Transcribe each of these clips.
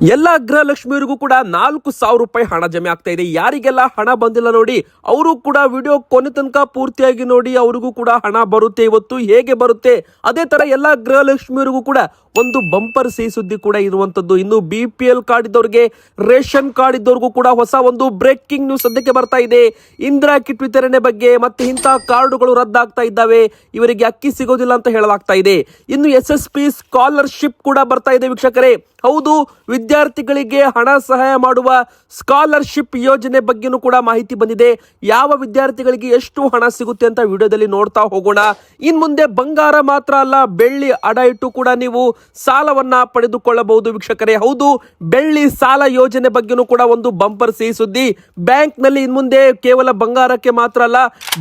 ಎಲ್ಲ ಗೃಹಲಕ್ಷ್ಮಿಯವರಿಗೂ ಕೂಡ ನಾಲ್ಕು ಸಾವಿರ ರೂಪಾಯಿ ಹಣ ಜಮೆ ಆಗ್ತಾ ಇದೆ. ಯಾರಿಗೆಲ್ಲ ಹಣ ಬಂದಿಲ್ಲ ನೋಡಿ, ಅವರು ಕೂಡ ವಿಡಿಯೋ ಕೊನೆ ತನಕ ಪೂರ್ತಿಯಾಗಿ ನೋಡಿ, ಅವ್ರಿಗೂ ಕೂಡ ಹಣ ಬರುತ್ತೆ ಇವತ್ತು. ಹೇಗೆ ಬರುತ್ತೆ? ಅದೇ ತರ ಎಲ್ಲ ಗೃಹಲಕ್ಷ್ಮಿಯವರಿಗೂ ಕೂಡ ಒಂದು ಬಂಪರ್ ಸಿಹಿ ಸುದ್ದಿ ಕೂಡ ಇರುವಂತದ್ದು. ಇನ್ನು ಬಿ ಪಿ ಎಲ್ ಕಾರ್ಡ್ ಇದ್ದವರಿಗೆ ರೇಷನ್ ಕಾರ್ಡ್ ಇದ್ದವ್ರಿಗೂ ಕೂಡ ಹೊಸ ಒಂದು ಬ್ರೇಕಿಂಗ್ ನ್ಯೂಸ್ ಸದ್ಯಕ್ಕೆ ಬರ್ತಾ ಇದೆ. ಇಂದಿರಾ ಕಿಟ್ ವಿತರಣೆ ಬಗ್ಗೆ ಮತ್ತೆ ಇಂತಹ ಕಾರ್ಡುಗಳು ರದ್ದಾಗ್ತಾ ಇದ್ದಾವೆ. ಇವರಿಗೆ ಅಕ್ಕಿ ಸಿಗೋದಿಲ್ಲ ಅಂತ ಹೇಳಲಾಗ್ತಾ ಇದೆ. ಇನ್ನು ಎಸ್ ಎಸ್ ಪಿ ಸ್ಕಾಲರ್ಶಿಪ್ ಕೂಡ ಬರ್ತಾ ಇದೆ ವೀಕ್ಷಕರೇ. ಹೌದು, ವಿದ್ಯಾರ್ಥಿಗಳಿಗೆ ಹಣ ಸಹಾಯ ಮಾಡುವ ಸ್ಕಾಲರ್ಶಿಪ್ ಯೋಜನೆ ಬಗ್ಗೆನೂ ಕೂಡ ಮಾಹಿತಿ ಬಂದಿದೆ. ಯಾವ ವಿದ್ಯಾರ್ಥಿಗಳಿಗೆ ಎಷ್ಟು ಹಣ ಸಿಗುತ್ತೆ ಅಂತ ವಿಡಿಯೋದಲ್ಲಿ ನೋಡ್ತಾ ಹೋಗೋಣ. ಇನ್ ಮುಂದೆ ಬಂಗಾರ ಮಾತ್ರ ಅಲ್ಲ, ಬೆಳ್ಳಿ ಅಡ ಇಟ್ಟು ಕೂಡ ನೀವು ಸಾಲವನ್ನ ಪಡೆದುಕೊಳ್ಳಬಹುದು ವೀಕ್ಷಕರೇ. ಹೌದು, ಬೆಳ್ಳಿ ಸಾಲ ಯೋಜನೆ ಬಗ್ಗೆನೂ ಕೂಡ ಒಂದು ಬಂಪರ್ ಸಿಹಿ ಸುದ್ದಿ. ಬ್ಯಾಂಕ್ನಲ್ಲಿ ಇನ್ಮುಂದೆ ಕೇವಲ ಬಂಗಾರಕ್ಕೆ ಮಾತ್ರ ಅಲ್ಲ,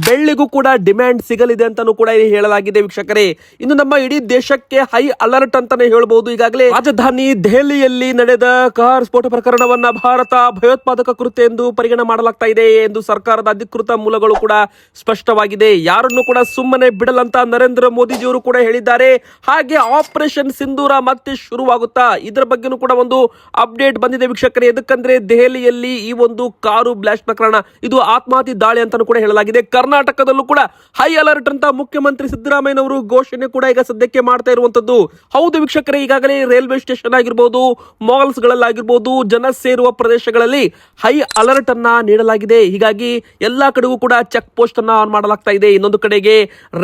ಬೆಳ್ಳಿಗೂ ಕೂಡ ಡಿಮ್ಯಾಂಡ್ ಸಿಗಲಿದೆ ಅಂತಾನೂ ಕೂಡ ಇಲ್ಲಿ ಹೇಳಲಾಗಿದೆ ವೀಕ್ಷಕರೇ. ಇನ್ನು ನಮ್ಮ ಇಡೀ ದೇಶಕ್ಕೆ ಹೈ ಅಲರ್ಟ್ ಅಂತಾನೆ ಹೇಳಬಹುದು ಈಗಾಗಲೇ. ರಾಜಧಾನಿ ದೆಹಲಿಯಲ್ಲಿ ನಡೆದ ಕಾರ್ ಸ್ಫೋಟ ಪ್ರಕರಣವನ್ನ ಭಾರತ ಭಯೋತ್ಪಾದಕ ಕೃತ್ಯ ಎಂದು ಪರಿಗಣ ಮಾಡಲಾಗ್ತಾ ಇದೆ ಎಂದು ಸರ್ಕಾರದ ಅಧಿಕೃತ ಮೂಲಗಳು ಕೂಡ ಸ್ಪಷ್ಟವಾಗಿದೆ. ಯಾರನ್ನು ಕೂಡ ಸುಮ್ಮನೆ ಬಿಡಲಂತ ನರೇಂದ್ರ ಮೋದಿಜಿಯವರು ಕೂಡ ಹೇಳಿದ್ದಾರೆ. ಹಾಗೆ ಆಪರೇಷನ್ ಸಿಂಧೂರ ಮತ್ತೆ ಶುರುವಾಗುತ್ತಾ? ಇದರ ಬಗ್ಗೆನೂ ಕೂಡ ಒಂದು ಅಪ್ಡೇಟ್ ಬಂದಿದೆ ವೀಕ್ಷಕರೇ. ಎದಕ್ಕಂದ್ರೆ ದೆಹಲಿಯಲ್ಲಿ ಈ ಒಂದು ಕಾರು ಬ್ಲಾಸ್ಟ್ ಪ್ರಕರಣ, ಇದು ಆತ್ಮಹತ್ಯೆ ದಾಳಿ ಅಂತಾನೂ ಕೂಡ ಹೇಳಲಾಗಿದೆ. ಕರ್ನಾಟಕದಲ್ಲೂ ಕೂಡ ಹೈ ಅಲರ್ಟ್ ಅಂತ ಮುಖ್ಯಮಂತ್ರಿ ಸಿದ್ದರಾಮಯ್ಯನವರು ಘೋಷಣೆ ಕೂಡ ಈಗ ಸದ್ಯಕ್ಕೆ ಮಾಡ್ತಾ ಇರುವಂತದ್ದು ಹೌದು ವೀಕ್ಷಕರೇ, ಈಗಾಗಲೇ ರೈಲ್ವೆ ಸ್ಟೇಷನ್ ಆಗಿರ್ಬೋದು ಮಾಲ್ಸ್ ಗಳಲ್ಲಾಗಿರ್ಬೋದು ಜನ ಸೇರುವ ಪ್ರದೇಶಗಳಲ್ಲಿ ಹೈ ಅಲರ್ಟ್ ಅನ್ನ ನೀಡಲಾಗಿದೆ. ಹೀಗಾಗಿ ಎಲ್ಲಾ ಕಡೆಗೂ ಕೂಡ ಚೆಕ್ ಪೋಸ್ಟ್ ಅನ್ನ ಆನ್ ಮಾಡಲಾಗ್ತಾ ಇದೆ. ಇನ್ನೊಂದು ಕಡೆಗೆ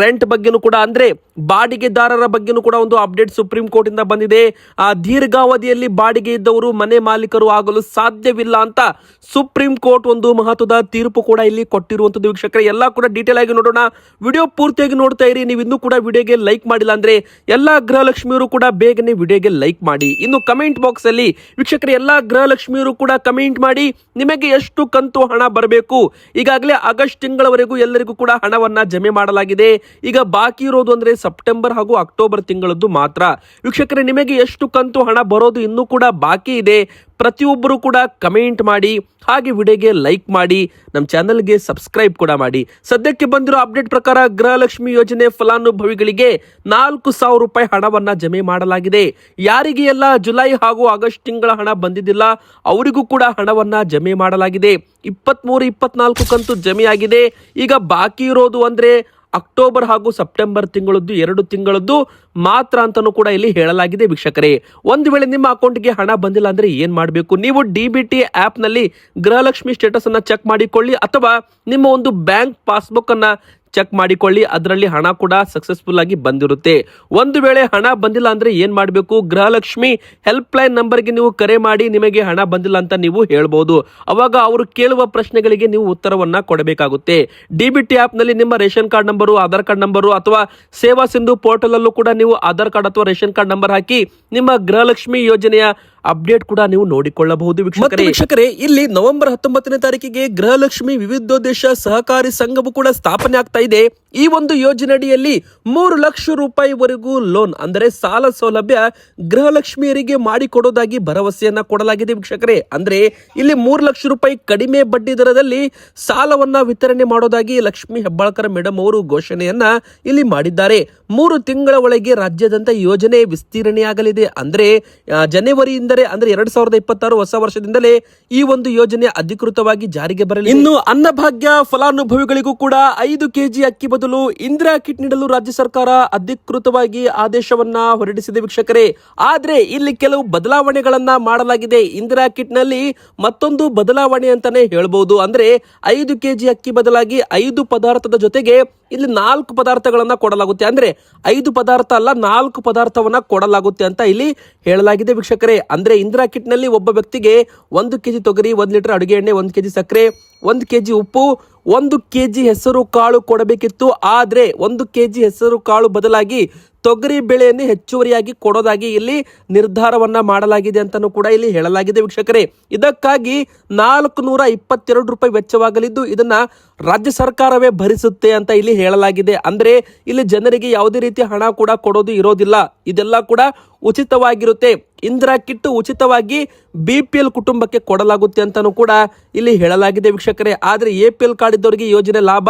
ರೆಂಟ್ ಬಗ್ಗೆನೂ ಕೂಡ, ಅಂದ್ರೆ ಬಾಡಿಗೆದಾರರ ಬಗ್ಗೆನೂ ಕೂಡ ಒಂದು ಅಪ್ಡೇಟ್ ಸುಪ್ರೀಂ ಕೋರ್ಟ್ ಇಂದ ಬಂದಿದೆ. ಆ ದೀರ್ಘಾವಧಿಯಲ್ಲಿ ಬಾಡಿಗೆ ಇದ್ದವರು, ಮನೆ ಮಾಲೀಕರು ಆಗಲು ಸಾಧ್ಯವಿಲ್ಲ ಅಂತ ಸುಪ್ರೀಂ ಕೋರ್ಟ್ ಒಂದು ಮಹತ್ವದ ತೀರ್ಪು ಕೂಡ ಇಲ್ಲಿ ಕೊಟ್ಟಿರುವಂತದ್ದು ವೀಕ್ಷಕರೇ, ಎಲ್ಲ ಕೂಡ ಡೀಟೇಲ್ ಆಗಿ ನೋಡೋಣ. ವಿಡಿಯೋ ಪೂರ್ತಿಯಾಗಿ ನೋಡ್ತಾ ಇರಿ. ನೀವು ಇನ್ನೂ ಕೂಡ ವಿಡಿಯೋಗೆ ಲೈಕ್ ಮಾಡಿಲ್ಲ ಅಂದ್ರೆ ಎಲ್ಲಾ ಗೃಹಲಕ್ಷ್ಮಿಯವರು ಕೂಡ ಬೇಗನೆ ವಿಡಿಯೋಗೆ ಲೈಕ್ ಮಾಡಿ. ಇನ್ನು ಕಮೆಂಟ್ ಬಾಕ್ಸ್ ಅಲ್ಲಿ ವೀಕ್ಷಕರೇ, ಎಲ್ಲಾ ಗೃಹಲಕ್ಷ್ಮಿಯವರು ಕೂಡ ಕಮೆಂಟ್ ಮಾಡಿ. ನಿಮಗೆ ಎಷ್ಟು ಕಂತು ಹಣ ಬರಬೇಕು? ಈಗಾಗಲೇ ಆಗಸ್ಟ್ ತಿಂಗಳವರೆಗೂ ಎಲ್ಲರಿಗೂ ಕೂಡ ಹಣವನ್ನ ಜಮೆ ಮಾಡಲಾಗಿದೆ. ಈಗ ಬಾಕಿ ಇರೋದು ಅಂದ್ರೆ ಸೆಪ್ಟೆಂಬರ್ ಹಾಗೂ ಅಕ್ಟೋಬರ್ ತಿಂಗಳದ್ದು ಮಾತ್ರ. ವೀಕ್ಷಕರೇ, ನಿಮಗೆ ಎಷ್ಟು ಕಂತು ಹಣ ಬರೋದು ಇನ್ನೂ ಕೂಡ ಬಾಕಿ ಇದೆ. ಪ್ರತಿಯೊಬ್ಬರು ಕೂಡ ಕಮೆಂಟ್ ಮಾಡಿ, ಹಾಗೆ ವಿಡಿಯೋಗೆ ಲೈಕ್ ಮಾಡಿ, ನಮ್ಮ ಚಾನಲ್ಗೆ ಸಬ್ಸ್ಕ್ರೈಬ್ ಕೂಡ ಮಾಡಿ. ಸದ್ಯಕ್ಕೆ ಬಂದಿರೋ ಅಪ್ಡೇಟ್ ಪ್ರಕಾರ ಗೃಹಲಕ್ಷ್ಮಿ ಯೋಜನೆ ಫಲಾನುಭವಿಗಳಿಗೆ ನಾಲ್ಕು ಸಾವಿರ ರೂಪಾಯಿ ಹಣವನ್ನು ಜಮೆ ಮಾಡಲಾಗಿದೆ. ಯಾರಿಗೆ ಎಲ್ಲ ಜುಲೈ ಹಾಗೂ ಆಗಸ್ಟ್ ತಿಂಗಳ ಹಣ ಬಂದಿದ್ದಿಲ್ಲ, ಅವರಿಗೂ ಕೂಡ ಹಣವನ್ನು ಜಮೆ ಮಾಡಲಾಗಿದೆ. ಇಪ್ಪತ್ಮೂರು, ಇಪ್ಪತ್ನಾಲ್ಕು ಕಂತು ಜಮೆ ಆಗಿದೆ ಈಗ ಬಾಕಿ ಇರೋದು ಅಂದ್ರೆ ಅಕ್ಟೋಬರ್ ಹಾಗೂ ಸೆಪ್ಟೆಂಬರ್ ತಿಂಗಳದ್ದು ಎರಡು ತಿಂಗಳದ್ದು ಮಾತ್ರ ಅಂತಾನೂ ಕೂಡ ಇಲ್ಲಿ ಹೇಳಲಾಗಿದೆ ವೀಕ್ಷಕರೇ. ಒಂದು ವೇಳೆ ನಿಮ್ಮ ಅಕೌಂಟ್ಗೆ ಹಣ ಬಂದಿಲ್ಲ ಅಂದ್ರೆ ಏನ್ ಮಾಡಬೇಕು? ನೀವು ಡಿ ಬಿ ಟಿ ಆಪ್ನಲ್ಲಿ ಗೃಹಲಕ್ಷ್ಮಿ ಸ್ಟೇಟಸ್ ಅನ್ನ ಚೆಕ್ ಮಾಡಿಕೊಳ್ಳಿ ಅಥವಾ ನಿಮ್ಮ ಒಂದು ಬ್ಯಾಂಕ್ ಪಾಸ್ಬುಕ್ ಅನ್ನ ಚೆಕ್ ಮಾಡಿಕೊಳ್ಳಿ, ಅದರಲ್ಲಿ ಹಣ ಕೂಡ ಸಕ್ಸಸ್ಫುಲ್ ಆಗಿ ಬಂದಿರುತ್ತೆ. ಒಂದು ವೇಳೆ ಹಣ ಬಂದಿಲ್ಲ ಅಂದ್ರೆ ಏನ್ ಮಾಡಬೇಕು? ಗೃಹಲಕ್ಷ್ಮಿ ಹೆಲ್ಪ್ ಲೈನ್ ನಂಬರ್ಗೆ ನೀವು ಕರೆ ಮಾಡಿ ನಿಮಗೆ ಹಣ ಬಂದಿಲ್ಲ ಅಂತ ನೀವು ಹೇಳ್ಬೋದು. ಅವಾಗ ಅವರು ಕೇಳುವ ಪ್ರಶ್ನೆಗಳಿಗೆ ನೀವು ಉತ್ತರವನ್ನ ಕೊಡಬೇಕಾಗುತ್ತೆ. ಡಿಬಿಟಿ ಆಪ್ನಲ್ಲಿ ನಿಮ್ಮ ration card number, Aadhaar card number ಅಥವಾ ಸೇವಾ ಸಿಂಧು ಪೋರ್ಟಲ್ ಅಲ್ಲೂ ಕೂಡ ನೀವು ಆಧಾರ್ ಕಾರ್ಡ್ ಅಥವಾ ರೇಷನ್ ಕಾರ್ಡ್ ನಂಬರ್ ಹಾಕಿ ನಿಮ್ಮ ಗೃಹಲಕ್ಷ್ಮಿ ಯೋಜನೆಯ ಅಪ್ಡೇಟ್ ಕೂಡ ನೀವು ನೋಡಿಕೊಳ್ಳಬಹುದು ವೀಕ್ಷಕರೇ. ವೀಕ್ಷಕರೇ ಇಲ್ಲಿ ನವೆಂಬರ್ ಹತ್ತೊಂಬತ್ತನೇ ತಾರೀಕಿಗೆ ಗೃಹಲಕ್ಷ್ಮಿ ವಿವಿಧೋದ್ದೇಶ ಸಹಕಾರಿ ಸಂಘವು ಕೂಡ ಸ್ಥಾಪನೆ ಆಗ್ತಾ ಇದೆ. ಈ ಒಂದು ಯೋಜನೆಯಡಿಯಲ್ಲಿ ಮೂರು ಲಕ್ಷ ರೂಪಾಯಿವರೆಗೂ ಲೋನ್ ಅಂದರೆ ಸಾಲ ಸೌಲಭ್ಯ ಗೃಹಲಕ್ಷ್ಮಿಯರಿಗೆ ಮಾಡಿಕೊಡೋದಾಗಿ ಭರವಸೆಯನ್ನ ಕೊಡಲಾಗಿದೆ ವೀಕ್ಷಕರೇ. ಅಂದ್ರೆ ಇಲ್ಲಿ ಮೂರು ಲಕ್ಷ ರೂಪಾಯಿ ಕಡಿಮೆ ಬಡ್ಡಿ ದರದಲ್ಲಿ ಸಾಲವನ್ನ ವಿತರಣೆ ಮಾಡೋದಾಗಿ ಲಕ್ಷ್ಮಿ ಹೆಬ್ಬಾಳ್ಕರ್ ಮೇಡಮ್ ಅವರು ಘೋಷಣೆಯನ್ನ ಇಲ್ಲಿ ಮಾಡಿದ್ದಾರೆ. ಮೂರು ತಿಂಗಳ ಒಳಗೆ ರಾಜ್ಯದಂತ ಯೋಜನೆ ವಿಸ್ತೀರ್ಣೆಯಾಗಲಿದೆ. ಅಂದ್ರೆ ಆ, ಜನವರಿಯಿಂದಲೇ ಅಂದ್ರೆ ಎರಡ್ ಸಾವಿರದ ಇಪ್ಪತ್ತಾರು ಹೊಸ ವರ್ಷದಿಂದಲೇ ಈ ಒಂದು ಯೋಜನೆ ಅಧಿಕೃತವಾಗಿ ಜಾರಿಗೆ ಬರಲಿದೆ. ಇನ್ನು ಅನ್ನಭಾಗ್ಯ ಫಲಾನುಭವಿಗಳಿಗೂ ಕೂಡ ಐದು ಕೆಜಿ ಅಕ್ಕಿ ಬದಲು ಇಂದಿರಾ ಕಿಟ್ ನೀಡಲು ರಾಜ್ಯ ಸರ್ಕಾರ ಅಧಿಕೃತವಾಗಿ ಆದೇಶವನ್ನ ಹೊರಡಿಸಿದೆ ವೀಕ್ಷಕರೇ. ಆದ್ರೆ ಇಲ್ಲಿ ಕೆಲವು ಬದಲಾವಣೆಗಳನ್ನ ಮಾಡಲಾಗಿದೆ. ಇಂದಿರಾ ಕಿಟ್ನಲ್ಲಿ ಮತ್ತೊಂದು ಬದಲಾವಣೆ ಅಂತಾನೆ ಹೇಳಬಹುದು ಅಂದ್ರೆ ಐದು ಕೆಜಿ ಅಕ್ಕಿ ಬದಲಾಗಿ ಐದು ಪದಾರ್ಥದ ಜೊತೆಗೆ ಇಲ್ಲಿ ನಾಲ್ಕು ಪದಾರ್ಥಗಳನ್ನ ಕೊಡಲಾಗುತ್ತೆ. ಅಂದ್ರೆ ಐದು ಪದಾರ್ಥ ಅಲ್ಲ, ನಾಲ್ಕು ಪದಾರ್ಥವನ್ನ ಕೊಡಲಾಗುತ್ತೆ ಅಂತ ಇಲ್ಲಿ ಹೇಳಲಾಗಿದೆ ವೀಕ್ಷಕರೇ. ಅಂದ್ರೆ ಇಂದಿರಾ ಕಿಟ್ನಲ್ಲಿ ಒಬ್ಬ ವ್ಯಕ್ತಿಗೆ ಒಂದು ಕೆಜಿ ತೊಗರಿ, ಒಂದು ಲೀಟರ್ ಅಡುಗೆ ಎಣ್ಣೆ, ಒಂದು ಕೆಜಿ ಸಕ್ಕರೆ, ಒಂದು ಕೆಜಿ ಉಪ್ಪು, ಒಂದು ಕೆಜಿ ಹೆಸರು ಕಾಳು ಕೊಡಬೇಕಿತ್ತು. ಆದರೆ ಒಂದು ಕೆಜಿ ಹೆಸರು ಕಾಳು ಬದಲಾಗಿ ತೊಗರಿ ಬೆಳೆಯನ್ನು ಹೆಚ್ಚುವರಿಯಾಗಿ ಕೊಡೋದಾಗಿ ಇಲ್ಲಿ ನಿರ್ಧಾರವನ್ನ ಮಾಡಲಾಗಿದೆ ಅಂತಾನೂ ಕೂಡ ಇಲ್ಲಿ ಹೇಳಲಾಗಿದೆ ವೀಕ್ಷಕರೇ. ಇದಕ್ಕಾಗಿ ನಾಲ್ಕು ನೂರ ಇಪ್ಪತ್ತೆರಡು ರೂಪಾಯಿ ವೆಚ್ಚವಾಗಲಿದ್ದು ಇದನ್ನ ರಾಜ್ಯ ಸರ್ಕಾರವೇ ಭರಿಸುತ್ತೆ ಅಂತ ಇಲ್ಲಿ ಹೇಳಲಾಗಿದೆ. ಅಂದ್ರೆ ಇಲ್ಲಿ ಜನರಿಗೆ ಯಾವುದೇ ರೀತಿಯ ಹಣ ಕೂಡ ಕೊಡೋದು ಇರೋದಿಲ್ಲ. ಇದೆಲ್ಲ ಕೂಡ ಉಚಿತವಾಗಿರುತ್ತೆ. ಇಂದಿರಾ ಕಿಟ್ ಉಚಿತವಾಗಿ ಬಿ ಪಿ ಎಲ್ ಕುಟುಂಬಕ್ಕೆ ಕೊಡಲಾಗುತ್ತೆ ಅಂತಾನೂ ಕೂಡ ಇಲ್ಲಿ ಹೇಳಲಾಗಿದೆ ವೀಕ್ಷಕರೇ. ಆದ್ರೆ ಎ ಪಿ ಎಲ್ ಕಾರ್ಡ್ ಇದ್ದವರಿಗೆ ಯೋಜನೆ ಲಾಭ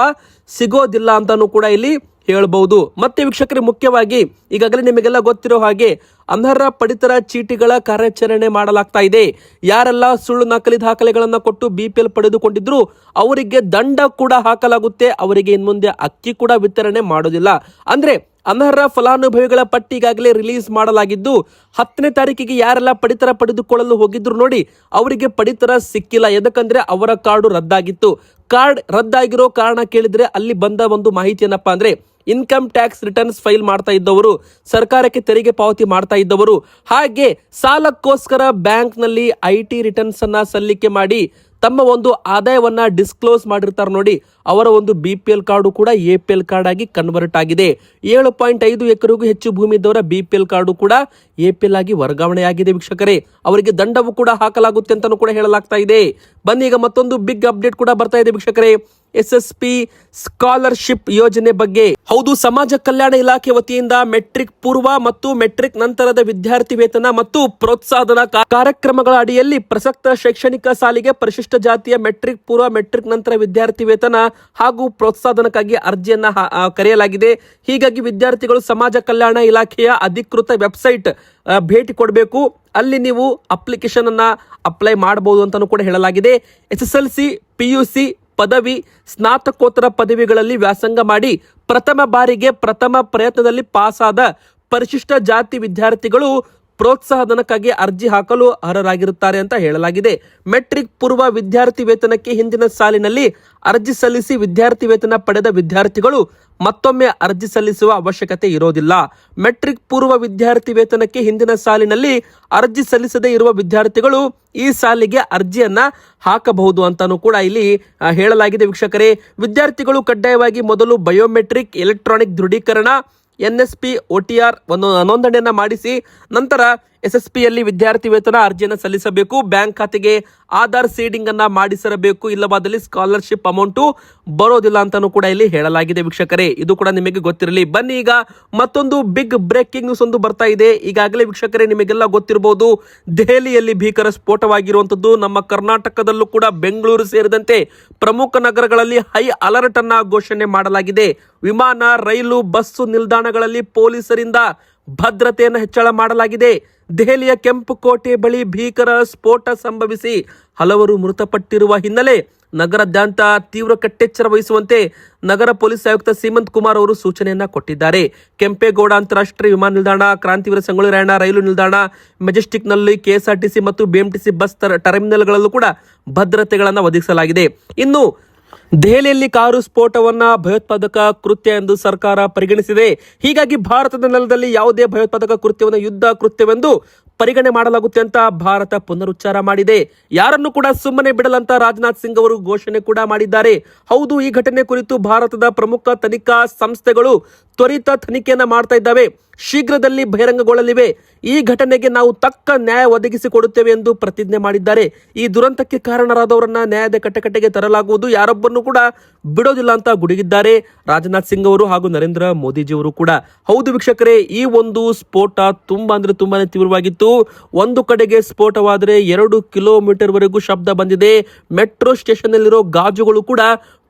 ಸಿಗೋದಿಲ್ಲ ಅಂತಾನೂ ಕೂಡ ಇಲ್ಲಿ ಹೇಳ್ಬಹುದು. ಮತ್ತೆ ವೀಕ್ಷಕರೇ, ಮುಖ್ಯವಾಗಿ ಈಗಾಗಲೇ ನಿಮಗೆಲ್ಲ ಗೊತ್ತಿರೋ ಹಾಗೆ ಅನರ್ಹ ಪಡಿತರ ಚೀಟಿಗಳ ಕಾರ್ಯಾಚರಣೆ ಮಾಡಲಾಗ್ತಾ ಇದೆ. ಯಾರೆಲ್ಲ ಸುಳ್ಳು ನಕಲಿ ದಾಖಲೆಗಳನ್ನು ಕೊಟ್ಟು ಬಿ ಪಿ ಎಲ್ ಪಡೆದುಕೊಂಡಿದ್ರು, ಅವರಿಗೆ ದಂಡ ಕೂಡ ಹಾಕಲಾಗುತ್ತೆ. ಅವರಿಗೆ ಇನ್ಮುಂದೆ ಅಕ್ಕಿ ಕೂಡ ವಿತರಣೆ ಮಾಡೋದಿಲ್ಲ. ಅಂದ್ರೆ ಅನರ್ಹ ಫಲಾನುಭವಿಗಳ ಪಟ್ಟಿ ಈಗಾಗಲೇ ರಿಲೀಸ್ ಮಾಡಲಾಗಿದ್ದು, ಹತ್ತನೇ ತಾರೀಕಿಗೆ ಯಾರೆಲ್ಲ ಪಡಿತರ ಪಡೆದುಕೊಳ್ಳಲು ಹೋಗಿದ್ರು ನೋಡಿ, ಅವರಿಗೆ ಪಡಿತರ ಸಿಕ್ಕಿಲ್ಲ. ಯಾಕಂದ್ರೆ ಅವರ ಕಾರ್ಡು ರದ್ದಾಗಿತ್ತು. ಕಾರ್ಡ್ ರದ್ದಾಗಿರೋ ಕಾರಣ ಕೇಳಿದ್ರೆ ಅಲ್ಲಿ ಬಂದ ಒಂದು ಮಾಹಿತಿ ಏನಪ್ಪಾ ಅಂದ್ರೆ, ಇನ್ಕಮ್ ಟ್ಯಾಕ್ಸ್ ರಿಟರ್ನ್ಸ್ ಫೈಲ್ ಮಾಡ್ತಾ ಇದ್ದವರು, ಸರ್ಕಾರಕ್ಕೆ ತೆರಿಗೆ ಪಾವತಿ ಮಾಡ್ತಾ ಇದ್ದವರು. ಹಾಗೆ ಸಾಲಕ್ಕೋಸ್ಕರ ಬ್ಯಾಂಕ್ನಲ್ಲಿ ಐ ಟಿ ರಿಟರ್ನ್ಸ್ ಅನ್ನ ಸಲ್ಲಿಕೆ ಮಾಡಿ ತಮ್ಮ ಒಂದು ಆದಾಯವನ್ನ ಡಿಸ್ಕ್ಲೋಸ್ ಮಾಡಿರ್ತಾರೆ ನೋಡಿ, ಅವರ ಒಂದು ಬಿ ಪಿ ಎಲ್ ಕಾರ್ಡು ಕೂಡ ಎ ಪಿ ಎಲ್ ಕಾರ್ಡ್ ಆಗಿ ಕನ್ವರ್ಟ್ ಆಗಿದೆ. ಏಳು ಪಾಯಿಂಟ್ ಐದು ಎಕರೆಗೂ ಹೆಚ್ಚು ಭೂಮಿ ಇದ್ದವರ ಬಿ ಪಿ ಎಲ್ ಕಾರ್ಡು ಕೂಡ ಎ ಪಿ ಎಲ್ ಆಗಿ ವರ್ಗಾವಣೆಯಾಗಿದೆ ವೀಕ್ಷಕರೇ. ಅವರಿಗೆ ದಂಡವು ಕೂಡ ಹಾಕಲಾಗುತ್ತೆ ಅಂತಾನೂ ಕೂಡ ಹೇಳಲಾಗ್ತಾ ಇದೆ. ಬನ್ನಿ, ಈಗ ಮತ್ತೊಂದು ಬಿಗ್ ಅಪ್ಡೇಟ್ ಕೂಡ ಬರ್ತಾ ಇದೆ ವೀಕ್ಷಕರೇ. ಎಸ್ ಎಸ್ ಪಿ ಸ್ಕಾಲರ್ಶಿಪ್ ಯೋಜನೆ ಬಗ್ಗೆ. ಹೌದು, ಸಮಾಜ ಕಲ್ಯಾಣ ಇಲಾಖೆ ವತಿಯಿಂದ ಮೆಟ್ರಿಕ್ ಪೂರ್ವ ಮತ್ತು ಮೆಟ್ರಿಕ್ ನಂತರದ ವಿದ್ಯಾರ್ಥಿ ವೇತನ ಮತ್ತು ಪ್ರೋತ್ಸಾಹನ ಕಾರ್ಯಕ್ರಮಗಳ ಅಡಿಯಲ್ಲಿ ಪ್ರಸಕ್ತ ಶೈಕ್ಷಣಿಕ ಸಾಲಿಗೆ ಪರಿಶಿಷ್ಟ ಜಾತಿಯ ಮೆಟ್ರಿಕ್ ಪೂರ್ವ, ಮೆಟ್ರಿಕ್ ನಂತರ ವಿದ್ಯಾರ್ಥಿ ವೇತನ ಹಾಗೂ ಪ್ರೋತ್ಸಾಹನಕ್ಕಾಗಿ ಅರ್ಜಿಯನ್ನ ಕರೆಯಲಾಗಿದೆ. ಹೀಗಾಗಿ ವಿದ್ಯಾರ್ಥಿಗಳು ಸಮಾಜ ಕಲ್ಯಾಣ ಇಲಾಖೆಯ ಅಧಿಕೃತ ವೆಬ್ಸೈಟ್ ಭೇಟಿ ಕೊಡಬೇಕು. ಅಲ್ಲಿ ನೀವು ಅಪ್ಲಿಕೇಶನ್ ಅನ್ನ ಅಪ್ಲೈ ಮಾಡಬಹುದು ಅಂತಾನೂ ಕೂಡ ಹೇಳಲಾಗಿದೆ. S S L C P C ಪದವಿ ಸ್ನಾತಕೋತ್ತರ ಪದವಿಗಳಲ್ಲಿ ವ್ಯಾಸಂಗ ಮಾಡಿ ಪ್ರಥಮ ಬಾರಿಗೆ ಪ್ರಥಮ ಪ್ರಯತ್ನದಲ್ಲಿ ಪಾಸಾದ ಪರಿಶಿಷ್ಟ ಜಾತಿ ವಿದ್ಯಾರ್ಥಿಗಳು ಪ್ರೋತ್ಸಾಹಧನಕ್ಕಾಗಿ ಅರ್ಜಿ ಹಾಕಲು ಅರ್ಹರಾಗಿರುತ್ತಾರೆ ಅಂತ ಹೇಳಲಾಗಿದೆ. ಮೆಟ್ರಿಕ್ ಪೂರ್ವ ವಿದ್ಯಾರ್ಥಿ ವೇತನಕ್ಕೆ ಹಿಂದಿನ ಸಾಲಿನಲ್ಲಿ ಅರ್ಜಿ ಸಲ್ಲಿಸಿ ವಿದ್ಯಾರ್ಥಿ ವೇತನ ಪಡೆದ ವಿದ್ಯಾರ್ಥಿಗಳು ಮತ್ತೊಮ್ಮೆ ಅರ್ಜಿ ಸಲ್ಲಿಸುವ ಅವಶ್ಯಕತೆ ಇರೋದಿಲ್ಲ. ಮೆಟ್ರಿಕ್ ಪೂರ್ವ ವಿದ್ಯಾರ್ಥಿ ವೇತನಕ್ಕೆ ಹಿಂದಿನ ಸಾಲಿನಲ್ಲಿ ಅರ್ಜಿ ಸಲ್ಲಿಸದೇ ಇರುವ ವಿದ್ಯಾರ್ಥಿಗಳು ಈ ಸಾಲಿಗೆ ಅರ್ಜಿಯನ್ನ ಹಾಕಬಹುದು ಅಂತಾನೂ ಕೂಡ ಇಲ್ಲಿ ಹೇಳಲಾಗಿದೆ ವೀಕ್ಷಕರೇ. ವಿದ್ಯಾರ್ಥಿಗಳು ಕಡ್ಡಾಯವಾಗಿ ಮೊದಲು ಬಯೋಮೆಟ್ರಿಕ್, ಎಲೆಕ್ಟ್ರಾನಿಕ್ ದೃಢೀಕರಣ N S P O T R ಒಂದು ನೋಂದಣಿಯನ್ನು ಮಾಡಿಸಿ ನಂತರ ಎಸ್ ಎಸ್ ಪಿಯಲ್ಲಿ ವಿದ್ಯಾರ್ಥಿ ವೇತನ ಅರ್ಜಿಯನ್ನು ಸಲ್ಲಿಸಬೇಕು. ಬ್ಯಾಂಕ್ ಖಾತೆಗೆ ಆಧಾರ್ ಸೀಡಿಂಗ್ ಅನ್ನ ಮಾಡಿಸಿರಬೇಕು. ಇಲ್ಲವಾದಲ್ಲಿ ಸ್ಕಾಲರ್ಶಿಪ್ ಅಮೌಂಟು ಬರೋದಿಲ್ಲ ಅಂತಲೂ ಕೂಡ ಇಲ್ಲಿ ಹೇಳಲಾಗಿದೆ ವೀಕ್ಷಕರೇ. ಇದು ಕೂಡ ನಿಮಗೆ ಗೊತ್ತಿರಲಿ. ಬನ್ನಿ ಈಗ ಮತ್ತೊಂದು ಬಿಗ್ ಬ್ರೇಕಿಂಗ್ ನ್ಯೂಸ್ ಒಂದು ಬರ್ತಾ ಇದೆ. ಈಗಾಗಲೇ ವೀಕ್ಷಕರೇ ನಿಮಗೆಲ್ಲ ಗೊತ್ತಿರಬಹುದು, ದೆಹಲಿಯಲ್ಲಿ ಭೀಕರ ಸ್ಫೋಟವಾಗಿರುವಂಥದ್ದು. ನಮ್ಮ ಕರ್ನಾಟಕದಲ್ಲೂ ಕೂಡ ಬೆಂಗಳೂರು ಸೇರಿದಂತೆ ಪ್ರಮುಖ ನಗರಗಳಲ್ಲಿ ಹೈ ಅಲರ್ಟ್ ಅನ್ನ ಘೋಷಣೆ ಮಾಡಲಾಗಿದೆ. ವಿಮಾನ, ರೈಲು, ಬಸ್ಸು ನಿಲ್ದಾಣಗಳಲ್ಲಿ ಪೊಲೀಸರಿಂದ ಭದ್ರತೆಯನ್ನು ಹೆಚ್ಚಳ ಮಾಡಲಾಗಿದೆ. ದೆಹಲಿಯ ಕೆಂಪು ಕೋಟೆ ಬಳಿ ಭೀಕರ ಸ್ಫೋಟ ಸಂಭವಿಸಿ ಹಲವರು ಮೃತಪಟ್ಟಿರುವ ಹಿನ್ನೆಲೆ ನಗರಾದ್ಯಂತ ತೀವ್ರ ಕಟ್ಟೆಚ್ಚರ ವಹಿಸುವಂತೆ ನಗರ ಪೊಲೀಸ್ ಆಯುಕ್ತ ಸೀಮಂತ್ ಕುಮಾರ್ ಅವರು ಸೂಚನೆಯನ್ನ ಕೊಟ್ಟಿದ್ದಾರೆ. ಕೆಂಪೇಗೌಡ ಅಂತಾರಾಷ್ಟ್ರೀಯ ವಿಮಾನ ನಿಲ್ದಾಣ, ಕ್ರಾಂತಿವೀರ ಸಂಗೊಳ್ಳಿ ರಾಯಣ್ಣ ರೈಲು ನಿಲ್ದಾಣ, ಮೆಜೆಸ್ಟಿಕ್ನಲ್ಲಿ ಕೆಎಸ್ಆರ್ಟಿಸಿ ಮತ್ತು ಬಿಎಂಟಿಸಿ ಬಸ್ ಟರ್ಮಿನಲ್ಗಳಲ್ಲೂ ಕೂಡ ಭದ್ರತೆಗಳನ್ನು ಒದಗಿಸಲಾಗಿದೆ. ಇನ್ನು ದೆಹಲಿಯಲ್ಲಿ ಕಾರು ಸ್ಫೋಟವನ್ನ ಭಯೋತ್ಪಾದಕ ಕೃತ್ಯ ಎಂದು ಸರ್ಕಾರ ಪರಿಗಣಿಸಿದೆ. ಹೀಗಾಗಿ ಭಾರತದ ನೆಲದಲ್ಲಿ ಯಾವುದೇ ಭಯೋತ್ಪಾದಕ ಕೃತ್ಯವನ್ನು, ಯುದ್ಧ ಕೃತ್ಯವೆಂದು ಪರಿಗಣನೆ ಮಾಡಲಾಗುತ್ತೆ ಅಂತ ಭಾರತ ಪುನರುಚ್ಚಾರ ಮಾಡಿದೆ. ಯಾರನ್ನು ಕೂಡ ಸುಮ್ಮನೆ ಬಿಡಲಂತ ರಾಜನಾಥ್ ಸಿಂಗ್ ಅವರು ಘೋಷಣೆ ಕೂಡ ಮಾಡಿದ್ದಾರೆ. ಹೌದು, ಈ ಘಟನೆ ಕುರಿತು ಭಾರತದ ಪ್ರಮುಖ ತನಿಖಾ ಸಂಸ್ಥೆಗಳು ತ್ವರಿತ ತನಿಖೆಯನ್ನ ಮಾಡ್ತಾ ಇದ್ದಾವೆ. ಶೀಘ್ರದಲ್ಲಿ ಬಹಿರಂಗಗೊಳ್ಳಲಿವೆ. ಈ ಘಟನೆಗೆ ನಾವು ತಕ್ಕ ನ್ಯಾಯ ಒದಗಿಸಿಕೊಡುತ್ತೇವೆ ಎಂದು ಪ್ರತಿಜ್ಞೆ ಮಾಡಿದ್ದಾರೆ. ಈ ದುರಂತಕ್ಕೆ ಕಾರಣರಾದವರನ್ನ ನ್ಯಾಯದ ಕಟ್ಟಕಟ್ಟೆಗೆ ತರಲಾಗುವುದು. ಯಾರೊಬ್ಬರನ್ನು ಕೂಡ ಬಿಡೋದಿಲ್ಲ ಅಂತ ಗುಡುಗಿದ್ದಾರೆ. ರಾಜನಾಥ್ ಸಿಂಗ್ ಅವರು ಹಾಗೂ ನರೇಂದ್ರ ಮೋದಿಜಿಯವರು ಕೂಡ. ಹೌದು ವೀಕ್ಷಕರೇ, ಈ ಒಂದು ಸ್ಫೋಟ ತುಂಬಾ ಅಂದ್ರೆ ತುಂಬಾನೇ ತೀವ್ರವಾಗಿತ್ತು. ಒಂದು ಕಡೆಗೆ ಸ್ಫೋಟವಾದರೆ ಎರಡು ಕಿಲೋಮೀಟರ್ ವರೆಗೂ ಶಬ್ದ ಬಂದಿದೆ. ಮೆಟ್ರೋ ಸ್ಟೇಷನ್ ಗಾಜುಗಳು ಕೂಡ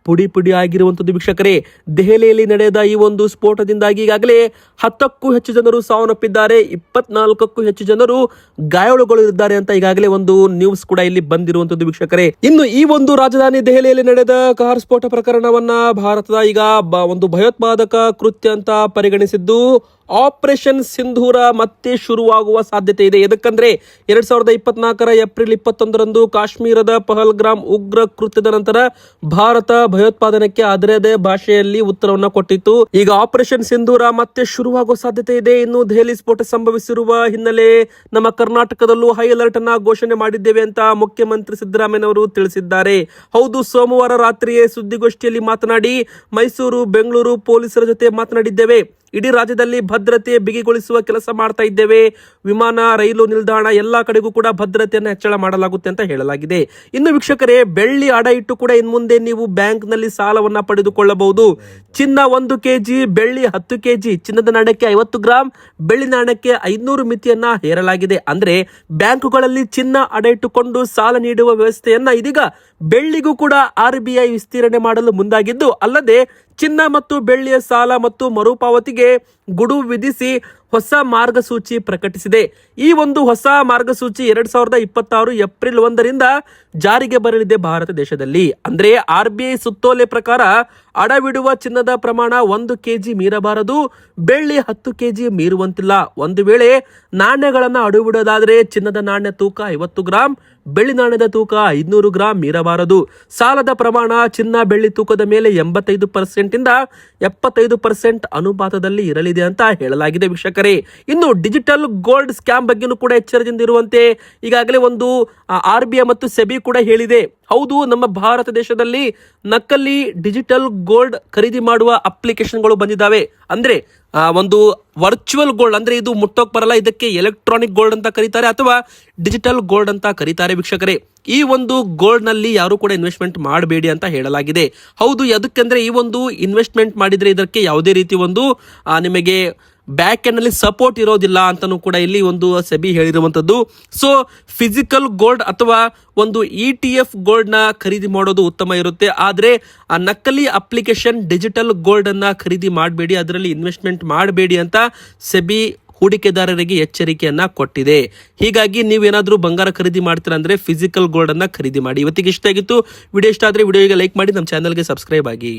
ಪುಡಿ ಪುಡಿ ಆಗಿರುವಂತದ್ದು ವೀಕ್ಷಕರೇ, ದೆಹಲಿಯಲ್ಲಿ ನಡೆದ ಈ ಒಂದು ಸ್ಫೋಟದಿಂದಾಗಿ ಈಗಾಗಲೇ ಹತ್ತಕ್ಕೂ ಹೆಚ್ಚು ಜನರು ಸಾವನ್ನಪ್ಪಿದ್ದಾರೆ, ಇಪ್ಪತ್ನಾಲ್ಕಕ್ಕೂ ಹೆಚ್ಚು ಜನರು ಗಾಯಾಳುಗಳಿದ್ದಾರೆ ಅಂತ ಈಗಾಗಲೇ ಒಂದು ನ್ಯೂಸ್ ಕೂಡ ಇಲ್ಲಿ ಬಂದಿರುವಂತದ್ದು ವೀಕ್ಷಕರೇ. ಇನ್ನು ಈ ಒಂದು ರಾಜಧಾನಿ ದೆಹಲಿಯಲ್ಲಿ ನಡೆದ ಕಾರ್ ಸ್ಫೋಟ ಪ್ರಕರಣವನ್ನ ಭಾರತದ ಈಗ ಒಂದು ಭಯೋತ್ಪಾದಕ ಕೃತ್ಯ ಅಂತ ಪರಿಗಣಿಸಿದ್ದು ಆಪರೇಷನ್ ಸಿಂಧೂರ ಮತ್ತೆ ಶುರುವಾಗುವ ಸಾಧ್ಯತೆ ಇದೆ. ಎದಕ್ಕಂದ್ರೆ ಎರಡ್ ಸಾವಿರದ ಇಪ್ಪತ್ನಾಲ್ಕರ ಏಪ್ರಿಲ್ ಇಪ್ಪತ್ತೊಂದರಂದು ಕಾಶ್ಮೀರದ ಪಹಲ್ಗ್ರಾಮ್ ಉಗ್ರ ಕೃತ್ಯದ ನಂತರ ಭಾರತ ಭಯೋತ್ಪಾದನೆಗೆ ಅದರದೇ ಭಾಷೆಯಲ್ಲಿ ಉತ್ತರವನ್ನು ಕೊಟ್ಟಿತ್ತು. ಈಗ ಆಪರೇಷನ್ ಸಿಂಧೂರ ಮತ್ತೆ ಶುರುವಾಗುವ ಸಾಧ್ಯತೆ ಇದೆ ಇನ್ನು ದೆಹಲಿ ಸ್ಫೋಟ ಸಂಭವಿಸಿರುವ ಹಿನ್ನೆಲೆ ನಮ್ಮ ಕರ್ನಾಟಕದಲ್ಲೂ ಹೈ ಅಲರ್ಟ್ ಅನ್ನ ಘೋಷಣೆ ಮಾಡಿದ್ದೇವೆ ಅಂತ ಮುಖ್ಯಮಂತ್ರಿ ಸಿದ್ದರಾಮಯ್ಯನವರು ತಿಳಿಸಿದ್ದಾರೆ. ಹೌದು, ಸೋಮವಾರ ರಾತ್ರಿಯೇ ಸುದ್ದಿಗೋಷ್ಠಿಯಲ್ಲಿ ಮಾತನಾಡಿ ಮೈಸೂರು, ಬೆಂಗಳೂರು ಪೊಲೀಸರ ಜೊತೆ ಮಾತನಾಡಿದ್ದೇವೆ. ಇಡೀ ರಾಜ್ಯದಲ್ಲಿ ಭದ್ರತೆ ಬಿಗಿಗೊಳಿಸುವ ಕೆಲಸ ಮಾಡ್ತಾ ಇದ್ದೇವೆ. ವಿಮಾನ, ರೈಲು ನಿಲ್ದಾಣ ಎಲ್ಲಾ ಕಡೆಗೂ ಕೂಡ ಭದ್ರತೆಯನ್ನು ಹೆಚ್ಚಳ ಮಾಡಲಾಗುತ್ತೆ ಅಂತ ಹೇಳಲಾಗಿದೆ. ಇನ್ನು ವೀಕ್ಷಕರೇ, ಬೆಳ್ಳಿ ಅಡ ಇಟ್ಟು ಕೂಡ ಇನ್ ಮುಂದೆ ನೀವು ಬ್ಯಾಂಕ್ನಲ್ಲಿ ಸಾಲವನ್ನ ಪಡೆದುಕೊಳ್ಳಬಹುದು. ಚಿನ್ನ ಒಂದು ಕೆಜಿ, ಬೆಳ್ಳಿ ಹತ್ತು ಕೆಜಿ, ಚಿನ್ನದ ನಾಣ್ಯಕ್ಕೆ ಐವತ್ತು ಗ್ರಾಂ, ಬೆಳ್ಳಿ ನಾಣ್ಯಕ್ಕೆ ಐನೂರು ಮಿತಿಯನ್ನ ಹೇರಲಾಗಿದೆ. ಅಂದ್ರೆ ಬ್ಯಾಂಕುಗಳಲ್ಲಿ ಚಿನ್ನ ಅಡ ಇಟ್ಟುಕೊಂಡು ಸಾಲ ನೀಡುವ ವ್ಯವಸ್ಥೆಯನ್ನ ಇದೀಗ ಬೆಳ್ಳಿಗೂ ಕೂಡ ಆರ್ ಬಿ ವಿಸ್ತೀರ್ಣೆ ಮಾಡಲು ಮುಂದಾಗಿದ್ದು, ಅಲ್ಲದೆ ಚಿನ್ನ ಮತ್ತು ಬೆಳ್ಳಿಯ ಸಾಲ ಮತ್ತು ಮರುಪಾವತಿಗೆ ಗುಡು ವಿಧಿಸಿ ಹೊಸ ಮಾರ್ಗಸೂಚಿ ಪ್ರಕಟಿಸಿದೆ. ಈ ಒಂದು ಹೊಸ ಮಾರ್ಗಸೂಚಿ ಎರಡ್ ಸಾವಿರದ ಇಪ್ಪತ್ತಾರು ಏಪ್ರಿಲ್ ಒಂದರಿಂದ ಜಾರಿಗೆ ಬರಲಿದೆ ಭಾರತ ದೇಶದಲ್ಲಿ. ಅಂದ್ರೆ ಆರ್ ಬಿ ಐ ಸುತ್ತೋಲೆ ಪ್ರಕಾರ ಅಡವಿಡುವ ಚಿನ್ನದ ಪ್ರಮಾಣ ಒಂದು ಕೆಜಿ ಮೀರಬಾರದು, ಬೆಳ್ಳಿ ಹತ್ತು ಕೆಜಿ ಮೀರುವಂತಿಲ್ಲ. ಒಂದು ವೇಳೆ ನಾಣ್ಯಗಳನ್ನು ಅಡವಿಡೋದಾದರೆ ಚಿನ್ನದ ನಾಣ್ಯ ತೂಕ ಐವತ್ತು ಗ್ರಾಂ, ಬೆಳ್ಳಿ ನಾಣ್ಯದ ತೂಕ ಐದುನೂರು ಗ್ರಾಂ ಮೀರಬಾರದು. ಸಾಲದ ಪ್ರಮಾಣ ಚಿನ್ನ ಬೆಳ್ಳಿ ತೂಕದ ಮೇಲೆ ಎಂಬತ್ತೈದು ಪರ್ಸೆಂಟ್ ಇಂದ ಎಪ್ಪತ್ತೈದು ಪರ್ಸೆಂಟ್ ಅನುಪಾತದಲ್ಲಿ ಇರಲಿದೆ ಅಂತ ಹೇಳಲಾಗಿದೆ ವೀಕ್ಷಕರೇ. ಇನ್ನು ಡಿಜಿಟಲ್ ಗೋಲ್ಡ್ ಸ್ಕ್ಯಾಮ್ ಬಗ್ಗೆನೂ ಕೂಡ ಎಚ್ಚರದಿಂದ ಇರುವಂತೆ ಈಗಾಗಲೇ ಒಂದು ಆರ್ ಬಿ ಐ ಮತ್ತು ಸೆಬಿ ಕೂಡ ಹೇಳಿದೆ. ಹೌದು, ನಮ್ಮ ಭಾರತ ದೇಶದಲ್ಲಿ ನಕಲಿ ಡಿಜಿಟಲ್ ಗೋಲ್ಡ್ ಖರೀದಿ ಮಾಡುವ ಅಪ್ಲಿಕೇಶನ್ಗಳು ಬಂದಿದ್ದಾವೆ. ಅಂದ್ರೆ ಒಂದು ವರ್ಚುವಲ್ ಗೋಲ್ಡ್ ಅಂದ್ರೆ ಇದು ಮುಟ್ಟೋಕ್ ಬರಲ್ಲ, ಇದಕ್ಕೆ ಎಲೆಕ್ಟ್ರಾನಿಕ್ ಗೋಲ್ಡ್ ಅಂತ ಕರೀತಾರೆ ಅಥವಾ ಡಿಜಿಟಲ್ ಗೋಲ್ಡ್ ಅಂತ ಕರೀತಾರೆ ವೀಕ್ಷಕರೇ. ಈ ಒಂದು ಗೋಲ್ಡ್ನಲ್ಲಿ ಯಾರು ಕೂಡ ಇನ್ವೆಸ್ಟ್ಮೆಂಟ್ ಮಾಡಬೇಡಿ ಅಂತ ಹೇಳಲಾಗಿದೆ. ಹೌದು ಅದಕ್ಕೆಂದ್ರೆ ಈ ಒಂದು ಇನ್ವೆಸ್ಟ್ಮೆಂಟ್ ಮಾಡಿದ್ರೆ ಇದಕ್ಕೆ ಯಾವುದೇ ರೀತಿ ಒಂದು ನಿಮಗೆ ಬ್ಯಾಕ್ ಎಂಡ್ ಅಲ್ಲಿ ಸಪೋರ್ಟ್ ಇರೋದಿಲ್ಲ ಅಂತಾನೂ ಕೂಡ ಇಲ್ಲಿ ಒಂದು ಸೆಬಿ ಹೇಳಿರುವಂತದ್ದು. ಸೊ ಫಿಸಿಕಲ್ ಗೋಲ್ಡ್ ಅಥವಾ ಒಂದು ಇ ಟಿ ಎಫ್ ಗೋಲ್ಡ್ನ ಖರೀದಿ ಮಾಡೋದು ಉತ್ತಮ ಇರುತ್ತೆ. ಆದರೆ ಆ ನಕಲಿ ಅಪ್ಲಿಕೇಶನ್ ಡಿಜಿಟಲ್ ಗೋಲ್ಡ್ ಅನ್ನ ಖರೀದಿ ಮಾಡಬೇಡಿ, ಅದರಲ್ಲಿ ಇನ್ವೆಸ್ಟ್ಮೆಂಟ್ ಮಾಡಬೇಡಿ ಅಂತ ಸೆಬಿ ಹೂಡಿಕೆದಾರರಿಗೆ ಎಚ್ಚರಿಕೆಯನ್ನ ಕೊಟ್ಟಿದೆ. ಹೀಗಾಗಿ ನೀವೇನಾದರೂ ಬಂಗಾರ ಖರೀದಿ ಮಾಡ್ತೀರಾ ಅಂದ್ರೆ ಫಿಸಿಕಲ್ ಗೋಲ್ಡ್ ಅನ್ನ ಖರೀದಿ ಮಾಡಿ. ಇವತ್ತಿಗೆ ಇಷ್ಟ ಆಗಿತ್ತು. ವಿಡಿಯೋ ಇಷ್ಟ ಆದ್ರೆ ವಿಡಿಯೋಗೆ ಲೈಕ್ ಮಾಡಿ, ನಮ್ಮ ಚಾನಲ್ಗೆ ಸಬ್ಸ್ಕ್ರೈಬ್ ಆಗಿ.